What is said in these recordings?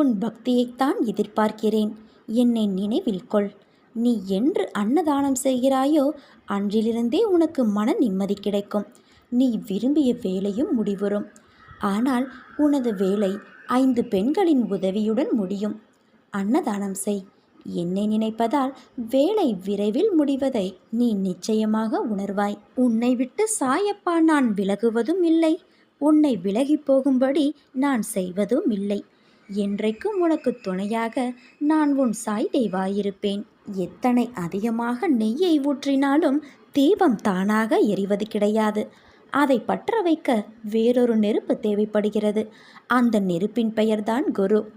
உன் பக்தியைத்தான் எதிர்பார்க்கிறேன். என்னை நினைவில் கொள். நீ என்று அன்னதானம் செய்கிறாயோ அன்றிலிருந்தே உனக்கு மன நிம்மதி கிடைக்கும். நீ விரும்பிய வேலையும் முடிவுறும் ஆனால் உனது வேலை ஐந்து பெண்களின் உதவியுடன் முடியும். அன்னதானம் செய். என்னை நினைப்பதால் வேலை விரைவில் முடிவதை நீ நிச்சயமாக உணர்வாய். உன்னை விட்டு சாயப்பா நான் விலகுவதும் இல்லை. உன்னை விலகி போகும்படி நான் செய்வதும் இல்லை. என்றைக்கும் உனக்கு துணையாக நான் உன் சாய் தெய்வாயிருப்பேன். எத்தனை அதிகமாக நெய்யை ஊற்றினாலும் தீபம் தானாக எரிவது கிடையாது. அதை பற்ற வைக்க வேறொரு நெருப்பு தேவைப்படுகிறது. அந்த நெருப்பின் பெயர்தான் குரு.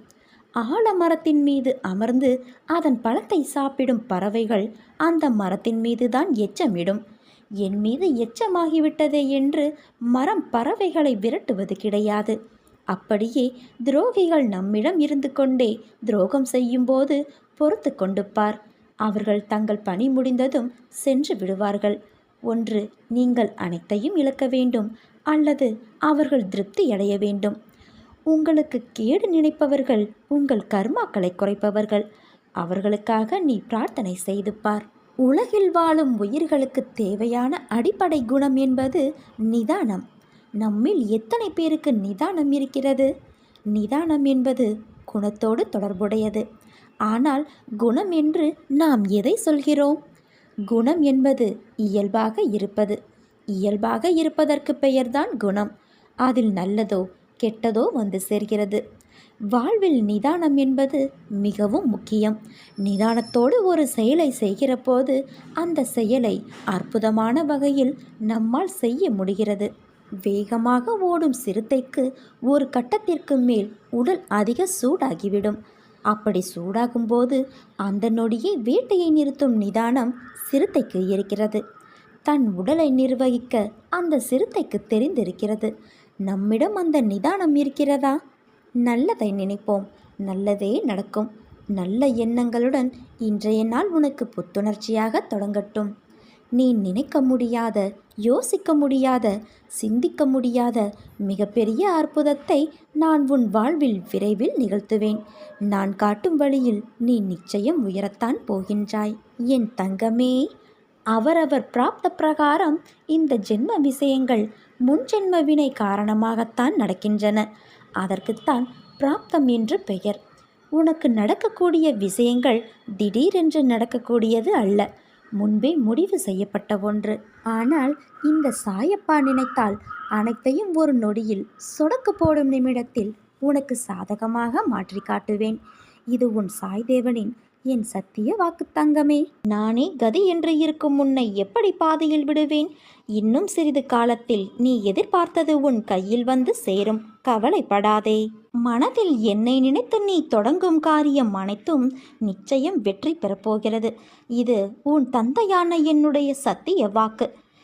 ஆலமரத்தின் மீது அமர்ந்து அதன் பழத்தை சாப்பிடும் பறவைகள் அந்த மரத்தின் மீதுதான் எச்சமிடும். என் மீது எச்சமாகிவிட்டதே என்று மரம் பறவைகளை விரட்டுவது கிடையாது. அப்படியே துரோகிகள் நம்மிடம் இருந்து கொண்டே துரோகம் செய்யும்போது பொறுத்து கொண்டு பார். அவர்கள் தங்கள் பணி முடிந்ததும் சென்று விடுவார்கள். ஒன்று நீங்கள் அனைத்தையும் இழக்க வேண்டும் அல்லது அவர்கள் திருப்தி அடைய வேண்டும். உங்களுக்கு கேடு நினைப்பவர்கள் உங்கள் கர்மாக்களை குறைப்பவர்கள். அவர்களுக்காக நீ பிரார்த்தனை செய்து பார். உலகில் வாழும் உயிர்களுக்கு தேவையான அடிப்படை குணம் என்பது நிதானம். நம்மில் எத்தனை பேருக்கு நிதானம் இருக்கிறது? நிதானம் என்பது குணத்தோடு தொடர்புடையது. ஆனால் குணம் என்று நாம் எதை சொல்கிறோம்? குணம் என்பது இயல்பாக இருப்பது. இயல்பாக இருப்பதற்கு பெயர்தான் குணம். அதில் நல்லதோ கெட்டதோ வந்து சேர்கிறது. வாழ்வில் நிதானம் என்பது மிகவும் முக்கியம். நிதானத்தோடு ஒரு செயலை செய்கிற போது அந்த செயலை அற்புதமான வகையில் நம்மால் செய்ய முடிகிறது. வேகமாக ஓடும் சிறுத்தைக்கு ஒரு கட்டத்திற்கு மேல் உடல் அதிக சூடாகிவிடும். அப்படி சூடாகும்போது அந்த நொடியை வேட்டையை நிறுத்தும் நிதானம் சிறுத்தைக்கு இருக்கிறது. தன் உடலை நிர்வகிக்க அந்த சிறுத்தைக்கு தெரிந்திருக்கிறது. நம்மிடம் அந்த நிதானம் இருக்கிறதா? நல்லதை நினைப்போம். நல்லதே நடக்கும். நல்ல எண்ணங்களுடன் இன்றைய நாள் உனக்கு புத்துணர்ச்சியாக தொடங்கட்டும். நீ நினைக்க முடியாத யோசிக்க முடியாத சிந்திக்க முடியாத மிகப்பெரிய அற்புதத்தை நான் உன் வாழ்வில் விரைவில் நிகழ்த்துவேன். நான் காட்டும் வழியில் நீ நிச்சயம் உயரத்தான் போகின்றாய். என் தங்கமே அவரவர் பிராப்த பிரகாரம் இந்த ஜென்ம விஷயங்கள் முன்ஜென்ம வினை காரணமாகத்தான் நடக்கின்றன. அதற்குத்தான் பிராப்தம் என்று பெயர். உனக்கு நடக்கக்கூடிய விஷயங்கள் திடீரென்று நடக்கக்கூடியது அல்ல. முன்பே முடிவு செய்யப்பட்ட ஒன்று. ஆனால் இந்த சாயப்பா நினைத்தால் அனைத்தையும் ஒரு நொடியில் சொடக்கு போடும் நிமிடத்தில் உனக்கு சாதகமாக மாற்றி காட்டுவேன் இது உன் சாய்தேவனின் என் சத்திய வாக்கு தங்கமே நானே கதி என்று இருக்கும் உன்னை எப்படி பாதையில் விடுவேன்? இன்னும் சிறிது காலத்தில் நீ எதிர்பார்த்தது உன் கையில் வந்து சேரும். கவலைப்படாதே. மனதில் என்னை நினைத்து நீ தொடங்கும் காரியம் அனைத்தும் நிச்சயம் வெற்றி பெறப்போகிறது இது உன் தந்தையான என்னுடைய சத்திய வாக்கு.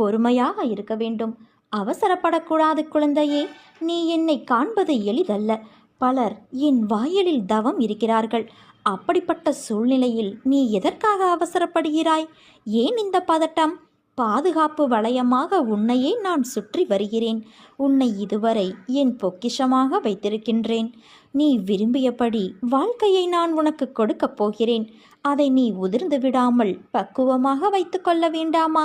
பொறுமையாக இருக்க வேண்டும். அவசரப்படக்கூடாது குழந்தையே. நீ என்னை காண்பது எளிதல்ல. பலர் என் வாயிலில் தவம் இருக்கிறார்கள். அப்படிப்பட்ட சூழ்நிலையில் நீ எதற்காக அவசரப்படுகிறாய்? ஏன் இந்த பதட்டம்? பாதுகாப்பு வளையமாக உன்னையே நான் சுற்றி வருகிறேன். உன்னை இதுவரை என் பொக்கிஷமாக வைத்திருக்கின்றேன். நீ விரும்பியபடி வாழ்க்கையை நான் உனக்கு கொடுக்கப் போகிறேன். அதை நீ உதிர்ந்து விடாமல் பக்குவமாக வைத்துக்கொள்ள வேண்டாமா?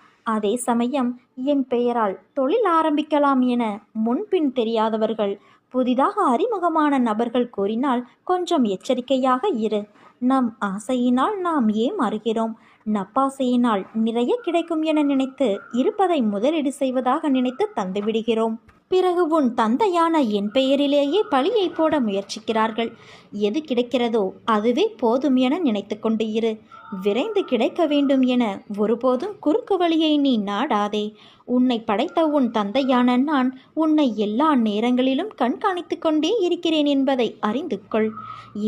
அதே சமயம் என் பெயரால் தொழில் ஆரம்பிக்கலாம் என முன்பின் தெரியாதவர்கள் புதிதாக அறிமுகமான நபர்கள் கூறினால் கொஞ்சம் எச்சரிக்கையாக இரு. நம் ஆசையினால் நாம் ஏமாறுகிறோம் நப்பாசையினால் நிறைய கிடைக்கும் என நினைத்து இருப்பதை முதலீடு செய்வதாக நினைத்து தந்துவிடுகிறோம். பிறகு உன் தந்தையான என் பெயரிலேயே பழியை போட முயற்சிக்கிறார்கள். எது கிடைக்கிறதோ அதுவே போதும் என நினைத்து கொண்டு இரு. விரைந்து கிடைக்க வேண்டும் என ஒருபோதும் குறுக்கு வழியை நீ நாடாதே. உன்னை படைத்த உன் தந்தையான நான் உன்னை எல்லா நேரங்களிலும் கண்காணித்து கொண்டே இருக்கிறேன் என்பதை அறிந்து கொள்.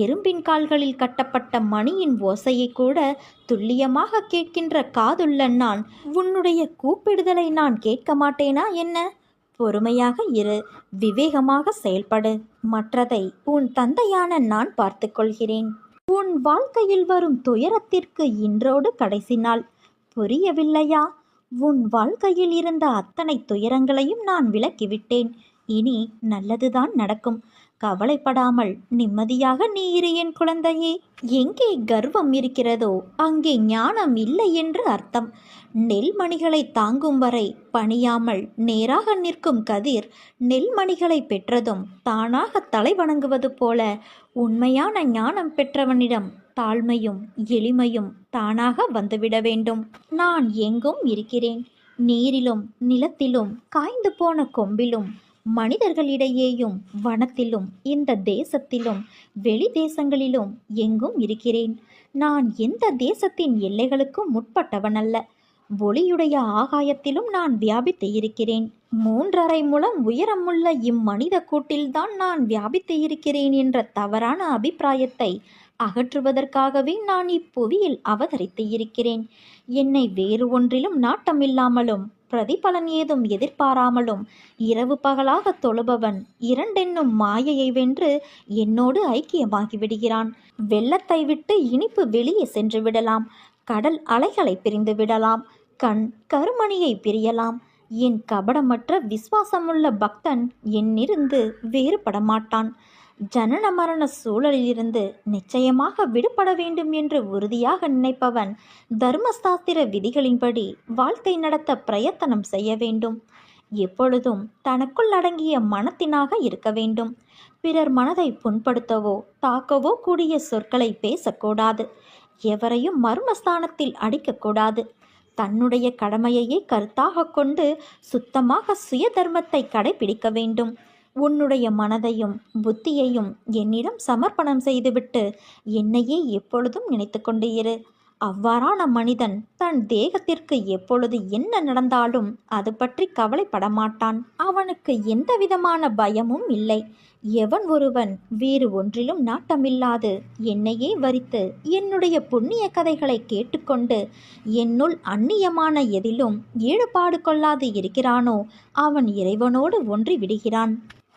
எறும்பின் கால்களில் கட்டப்பட்ட மணியின் ஓசையை கூட துல்லியமாக கேட்கின்ற காதுள்ள நான் உன்னுடைய கூப்பிடுதலை நான் கேட்க மாட்டேனா என்ன? பொறுமையாக இரு விவேகமாக செயல்படு. மற்றதை உன் தந்தையான நான் பார்த்துக்கொள்கிறேன் உன் வாழ்க்கையில் வரும் துயரத்திற்கு இன்றோடு கடைசி நாள். புரியவில்லையா? உன் வாழ்க்கையில் இருந்த அத்தனை துயரங்களையும் நான் விலக்கிவிட்டேன். இனி நல்லதுதான் நடக்கும். கவலைப்படாமல் நிம்மதியாக நீ இரு என் குழந்தையே. எங்கே கர்வம் இருக்கிறதோ அங்கே ஞானம் இல்லை என்று அர்த்தம். நெல்மணிகளை தாங்கும் வரை பணியாமல் நேராக நிற்கும் கதிர் நெல்மணிகளை பெற்றதும் தானாக தலை வணங்குவது போல உண்மையான ஞானம் பெற்றவனிடம் தாழ்மையும் எளிமையும் தானாக வந்துவிட வேண்டும். நான் எங்கும் இருக்கிறேன். நீரிலும் நிலத்திலும் காய்ந்து போன கொம்பிலும் மனிதர்களிடையேயும் வனத்திலும் இந்த தேசத்திலும் வெளி தேசங்களிலும் எங்கும் இருக்கிறேன். நான் எந்த தேசத்தின் எல்லைகளுக்கும் முற்பட்டவனல்ல. ஒளியுடைய ஆகாயத்திலும் நான் வியாபித்து இருக்கிறேன். மூன்றரை மூலம் உயரமுள்ள இம்மனித கூட்டில்தான் நான் வியாபித்து இருக்கிறேன் என்ற தவறான அபிப்பிராயத்தை அகற்றுவதற்காகவே நான் இப்புவியில் அவதரித்து இருக்கிறேன். என்னை வேறு ஒன்றிலும் நாட்டமில்லாமலும் பிரதிபலன் ஏதும் எதிர்பாராமலும் இரவு பகலாக தொழுபவன் இரண்டென்னும் மாயையை வென்று என்னோடு ஐக்கியமாகி விடுகிறான் வெள்ளத்தை விட்டு இனிப்பு வெளியே சென்று விடலாம். கடல் அலைகளை பிரிந்து விடலாம். கண் கருமணியை பிரியலாம். என் கபடமற்ற விசுவாசமுள்ள பக்தன் என்னிருந்து வேறுபட மாட்டான் ஜனன மரண சூழலிலிருந்து நிச்சயமாக விடுபட வேண்டும் என்று உறுதியாக நினைப்பவன் தர்மசாஸ்திர விதிகளின்படி வாழ்க்கை நடத்த பிரயத்தனம் செய்ய வேண்டும். எப்பொழுதும் தனக்குள் அடங்கிய மனத்தினாக இருக்க வேண்டும். பிறர் மனதை புண்படுத்தவோ தாக்கவோ கூடிய சொற்களை பேசக்கூடாது. எவரையும் மர்மஸ்தானத்தில் அடிக்கக்கூடாது. தன்னுடைய கடமையையே கருத்தாக கொண்டு சுத்தமாக சுய தர்மத்தை கடைபிடிக்க வேண்டும். உன்னுடைய மனதையும் புத்தியையும் என்னிடம் சமர்ப்பணம் செய்துவிட்டு என்னையே எப்பொழுதும் நினைத்து கொண்டு இரு. அவ்வாறான மனிதன் தன் தேகத்திற்கு எப்பொழுது என்ன நடந்தாலும் அது பற்றி கவலைப்பட மாட்டான் அவனுக்கு எந்த விதமான பயமும் இல்லை. எவன் ஒருவன் வேறு ஒன்றிலும் நாட்டமில்லாது என்னையே வரித்து என்னுடைய புண்ணிய கதைகளை கேட்டுக்கொண்டு என்னுள் அந்நியமான எதிலும் ஈடுபாடு கொள்ளாது இருக்கிறானோ அவன் இறைவனோடு ஒன்றி விடுகிறான்.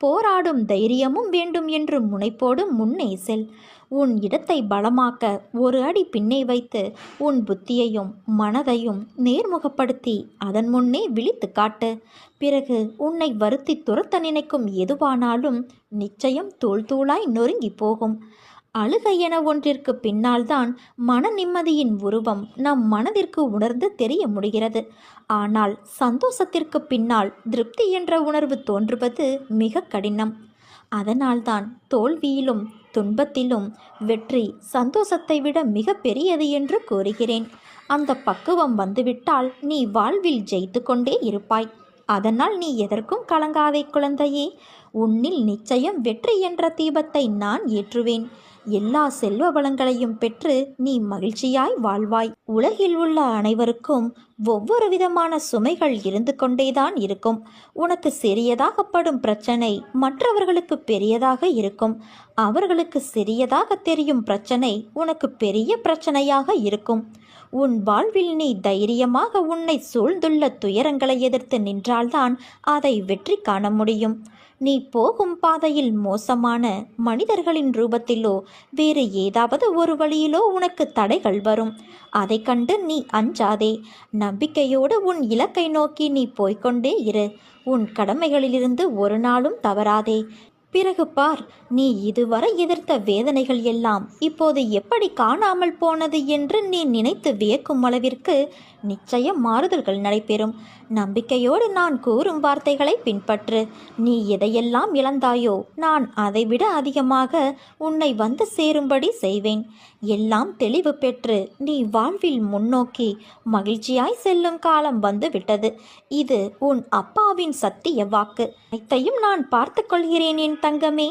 போராடும் தைரியமும் வேண்டும் என்று முனைப்போடு முன்னே செல். உன் இடத்தை பலமாக்க ஒரு அடி பின்னே வைத்து உன் புத்தியையும் மனதையும் நேர்முகப்படுத்தி அதன் முன்னே விழித்து காட்டு. பிறகு உன்னை வருத்தி துரத்த நினைக்கும் எதுவானாலும் நிச்சயம் தூள் தூளாய் நொறுங்கி போகும். அழுகை என ஒன்றிற்கு பின்னால்தான் மன நிம்மதியின் உருவம் நம் மனதிற்கு உணர்ந்து தெரிய முடிகிறது. ஆனால் சந்தோஷத்திற்கு பின்னால் திருப்தி என்ற உணர்வு தோன்றுவது மிக கடினம். அதனால்தான் தோல்வியிலும் துன்பத்திலும் வெற்றி சந்தோஷத்தை விட மிக பெரியது என்று கூறுகிறேன். அந்த பக்குவம் வந்துவிட்டால் நீ வாழ்வில் ஜெயித்து கொண்டே இருப்பாய். அதனால் நீ எதற்கும் கலங்காதே குழந்தையே. உன்னில் நிச்சயம் வெற்றி என்ற தீபத்தை நான் ஏற்றுவேன். எல்லா செல்வ வளங்களையும் பெற்று நீ மகிழ்ச்சியாய் வாழ்வாய். உலகில் உள்ள அனைவருக்கும் ஒவ்வொரு விதமான சுமைகள் இருந்து கொண்டேதான் இருக்கும். உனக்கு சிறியதாகப்படும் பிரச்சனை மற்றவர்களுக்கு பெரியதாக இருக்கும். அவர்களுக்கு சிறியதாக தெரியும் பிரச்சனை உனக்கு பெரிய பிரச்சனையாக இருக்கும். உன் வாழ்வில் நீ தைரியமாக உன்னை சூழ்ந்துள்ள துயரங்களை எதிர்த்து நின்றால்தான் அதை வெற்றி காண முடியும். நீ போகும் பாதையில் மோசமான மனிதர்களின் ரூபத்திலோ வேறு ஏதாவது ஒரு வழியிலோ உனக்கு தடைகள் வரும். அதை கண்டு நீ அஞ்சாதே. நம்பிக்கையோடு உன் இலக்கை நோக்கி நீ போய்கொண்டே இரு. உன் கடமைகளிலிருந்து ஒரு நாளும் தவறாதே. பிறகு பார் நீ இதுவரை எதிர்த்த வேதனைகள் எல்லாம் இப்போது எப்படி காணாமல் போனது என்று நீ நினைத்து வியக்கும் அளவிற்கு நிச்சயம் மாறுதல்கள் நடைபெறும். நம்பிக்கையோடு நான் கூறும் வார்த்தைகளை பின்பற்று. நீ எதையெல்லாம் இழந்தாயோ நான் அதைவிட அதிகமாக உன்னை வந்து சேரும்படி செய்வேன். எல்லாம் தெளிவு பெற்று நீ வாழ்வில் முன்னோக்கி மகிழ்ச்சியாய் செல்லும் காலம் வந்து விட்டது. இது உன் அப்பாவின் சத்திய வாக்கு. அனைத்தையும் நான் பார்த்து கொள்கிறேன் என் தங்கமே.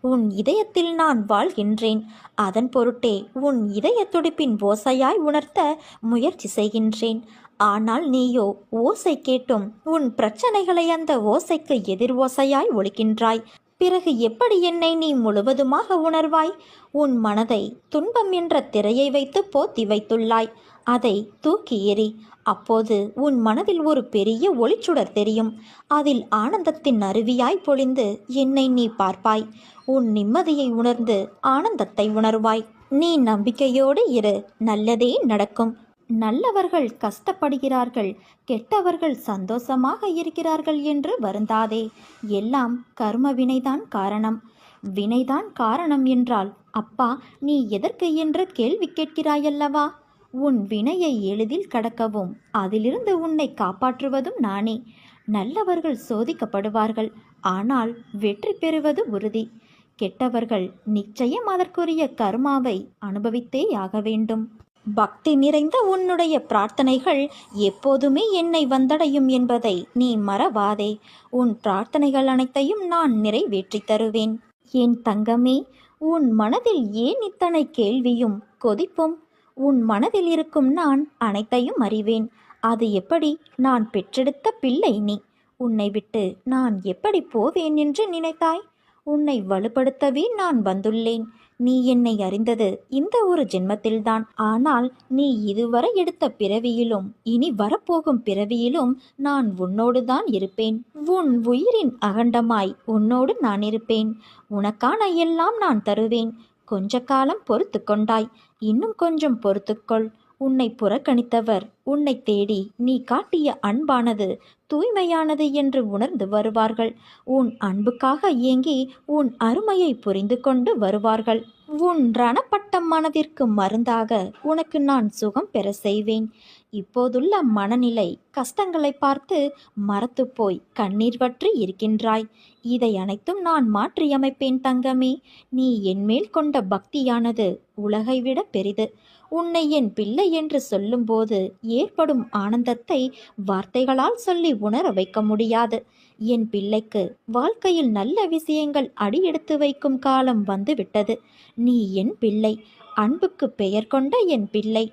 உன் இதயத்தில் நான் வாழ்கின்றேன். அதன் பொருட்டே உன் இதய துடிப்பின் ஓசையாய் உணர்த்த முயற்சி செய்கின்றேன். ஆனால் நீயோ ஓசை கேட்டும். உன் பிரச்சனைகளை அந்த ஓசைக்கு எதிர் ஓசையாய் ஒழிக்கின்றாய். பிறகு எப்படி என்னை நீ முழுவதுமாக உணர்வாய்? உன் மனதை துன்பம் என்ற திரையை வைத்து போத்தி வைத்துள்ளாய். அதை தூக்கி எறி அப்போது உன் மனதில் ஒரு பெரிய ஒளிச்சுடர் தெரியும். அதில் ஆனந்தத்தின் அருவியாய் பொழிந்து என்னை நீ பார்ப்பாய். உன் நிம்மதியை உணர்ந்து ஆனந்தத்தை உணர்வாய். நீ நம்பிக்கையோடு இரு. நல்லதே நடக்கும். நல்லவர்கள் கஷ்டப்படுகிறார்கள். கெட்டவர்கள் சந்தோஷமாக இருக்கிறார்கள் என்று வருந்தாதே. எல்லாம் கர்ம வினைதான் காரணம். வினைதான் காரணம் என்றால் அப்பா நீ எதற்கு என்று கேள்வி கேட்கிறாயல்லவா? உன் வினையை எளிதில் கடக்கவும் அதிலிருந்து உன்னை காப்பாற்றுவதும் நானே. நல்லவர்கள் சோதிக்கப்படுவார்கள் ஆனால் வெற்றி பெறுவது உறுதி. கெட்டவர்கள் நிச்சயம் அதற்குரிய கர்மாவை அனுபவித்தே ஆக வேண்டும். பக்தி நிறைந்த உன்னுடைய பிரார்த்தனைகள் எப்போதுமே என்னை வந்தடையும் என்பதை நீ மறவாதே. உன் பிரார்த்தனைகள் அனைத்தையும் நான் நிறைவேற்றி தருவேன். என் தங்கமே உன் மனதில் ஏன் இத்தனை கேள்வியும் கொதிப்பும் உன் மனதில் இருக்கும் நான் அனைத்தையும் அறிவேன். அது எப்படி? நான் பெற்றெடுத்த பிள்ளை நீ. உன்னை விட்டு நான் எப்படி போவேன் என்று நினைத்தாய்? உன்னை வலுப்படுத்தவே நான் வந்துள்ளேன். நீ என்னை அறிந்தது இந்த ஒரு ஜென்மத்தில்தான். ஆனால் நீ இதுவரை எடுத்த பிறவியிலும் இனி வரப்போகும் பிறவியிலும் நான் உன்னோடுதான் இருப்பேன். உன் உயிரின் அகண்டமாய் உன்னோடு நான் இருப்பேன். உனக்கான எல்லாம் நான் தருவேன். கொஞ்ச காலம் பொறுத்து கொண்டாய். இன்னும் கொஞ்சம் பொறுத்துக்கொள் உன்னை புறக்கணித்தவர் உன்னை தேடி நீ காட்டிய அன்பானது தூய்மையானது என்று உணர்ந்து வருவார்கள். உன் அன்புக்காக ஏங்கி உன் அருமையை புரிந்து கொண்டு வருவார்கள். உன் ரணப்பட்ட மனதிற்கு மருந்தாக உனக்கு நான் சுகம் பெற செய்வேன். இப்போதுள்ள மனநிலை கஷ்டங்களை பார்த்து மரத்துப் போய் கண்ணீர் வற்றி இருக்கின்றாய். இதை அனைத்தும் நான் மாற்றியமைப்பேன் தங்கமே. நீ என்மேல் கொண்ட பக்தியானது உலகை விட பெரிது. உன்னை என் பிள்ளை என்று சொல்லும்போது ஏற்படும் ஆனந்தத்தை வார்த்தைகளால் சொல்லி உணர வைக்க முடியாது. என் பிள்ளைக்கு வாழ்க்கையில் நல்ல விஷயங்கள் அடியெடுத்து வைக்கும் காலம் வந்துவிட்டது. நீ என் பிள்ளை. அன்புக்கு பெயர் கொண்ட என் பிள்ளை.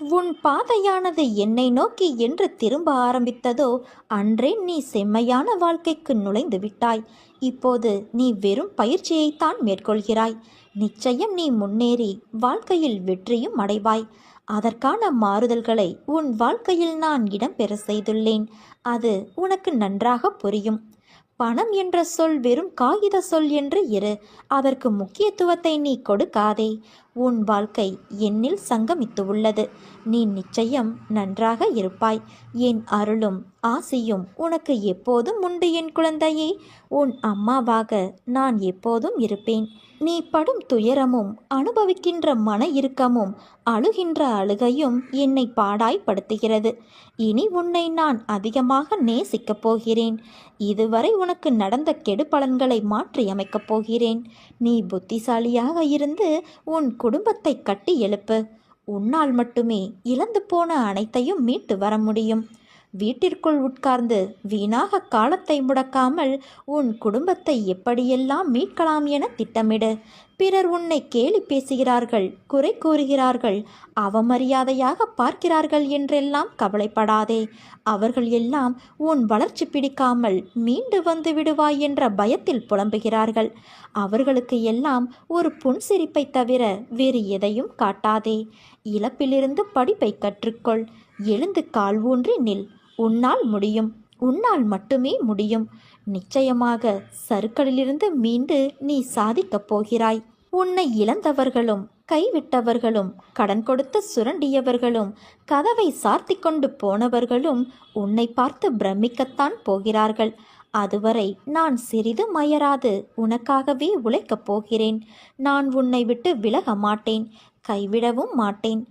உன் பாதையானது என்னை நோக்கி என்று திரும்ப ஆரம்பித்ததோ அன்றே நீ செம்மையான வாழ்க்கைக்கு நுழைந்து விட்டாய். இப்போது நீ வெறும் பயிற்சியைத்தான் மேற்கொள்கிறாய். நிச்சயம் நீ முன்னேறி வாழ்க்கையில் வெற்றியும் அடைவாய். அதற்கான மாறுதல்களை உன் வாழ்க்கையில் நான் இடம்பெற செய்துள்ளேன். அது உனக்கு நன்றாக புரியும். பணம் என்ற சொல் வெறும் காகித சொல் என்று இரு. அதற்கு முக்கியத்துவத்தை நீ கொடுக்காதே. உன் வாழ்க்கை என்னில் சங்கமித்து உள்ளது நீ நிச்சயம் நன்றாக இருப்பாய். என் அருளும் ஆசியும் உனக்கு எப்போதும் உண்டு என் குழந்தையே. உன் அம்மாவாக நான் எப்போதும் இருப்பேன். நீ படும் துயரமும் அனுபவிக்கின்ற மன இறுக்கமும் அழுகின்ற அழுகையும் என்னை பாடாய்ப்படுத்துகிறது. இனி உன்னை நான் அதிகமாக நேசிக்கப் போகிறேன். இதுவரை உனக்கு நடந்த கெடுபலன்களை மாற்றியமைக்கப் போகிறேன். நீ புத்திசாலியாக இருந்து உன் குடும்பத்தை கட்டி எழுப்பு. உன்னால் மட்டுமே இழந்து போன அனைத்தையும் மீட்டு வர முடியும். வீட்டிற்குள் உட்கார்ந்து வீணாக காலத்தை முடக்காமல் உன் குடும்பத்தை எப்படியெல்லாம் மீட்கலாம் என திட்டமிடு. பிறர் உன்னை கேலி பேசுகிறார்கள் குறை கூறுகிறார்கள் அவமரியாதையாக பார்க்கிறார்கள் என்றெல்லாம் கவலைப்படாதே. அவர்கள் எல்லாம் உன் வளர்ச்சி பிடிக்காமல் மீண்டு வந்து விடுவாய் என்ற பயத்தில் புலம்புகிறார்கள். அவர்களுக்கு எல்லாம் ஒரு புன்சிரிப்பை தவிர வேறு எதையும் காட்டாதே. இழப்பிலிருந்து படிப்பை கற்றுக்கொள். எழுந்து கால் ஊன்றி நில். உன்னால் முடியும். உன்னால் மட்டுமே முடியும். நிச்சயமாக சருக்களிலிருந்து மீண்டு நீ சாதிக்கப் போகிறாய். உன்னை இழந்தவர்களும் கைவிட்டவர்களும் கடன் கொடுத்து சுரண்டியவர்களும் கதவை சார்த்தி கொண்டு போனவர்களும் உன்னை பார்த்து பிரமிக்கத்தான் போகிறார்கள். அதுவரை நான் சிறிது மயராது உனக்காகவே உழைக்கப் போகிறேன். நான் உன்னை விட்டு விலக மாட்டேன் கைவிடவும் மாட்டேன்.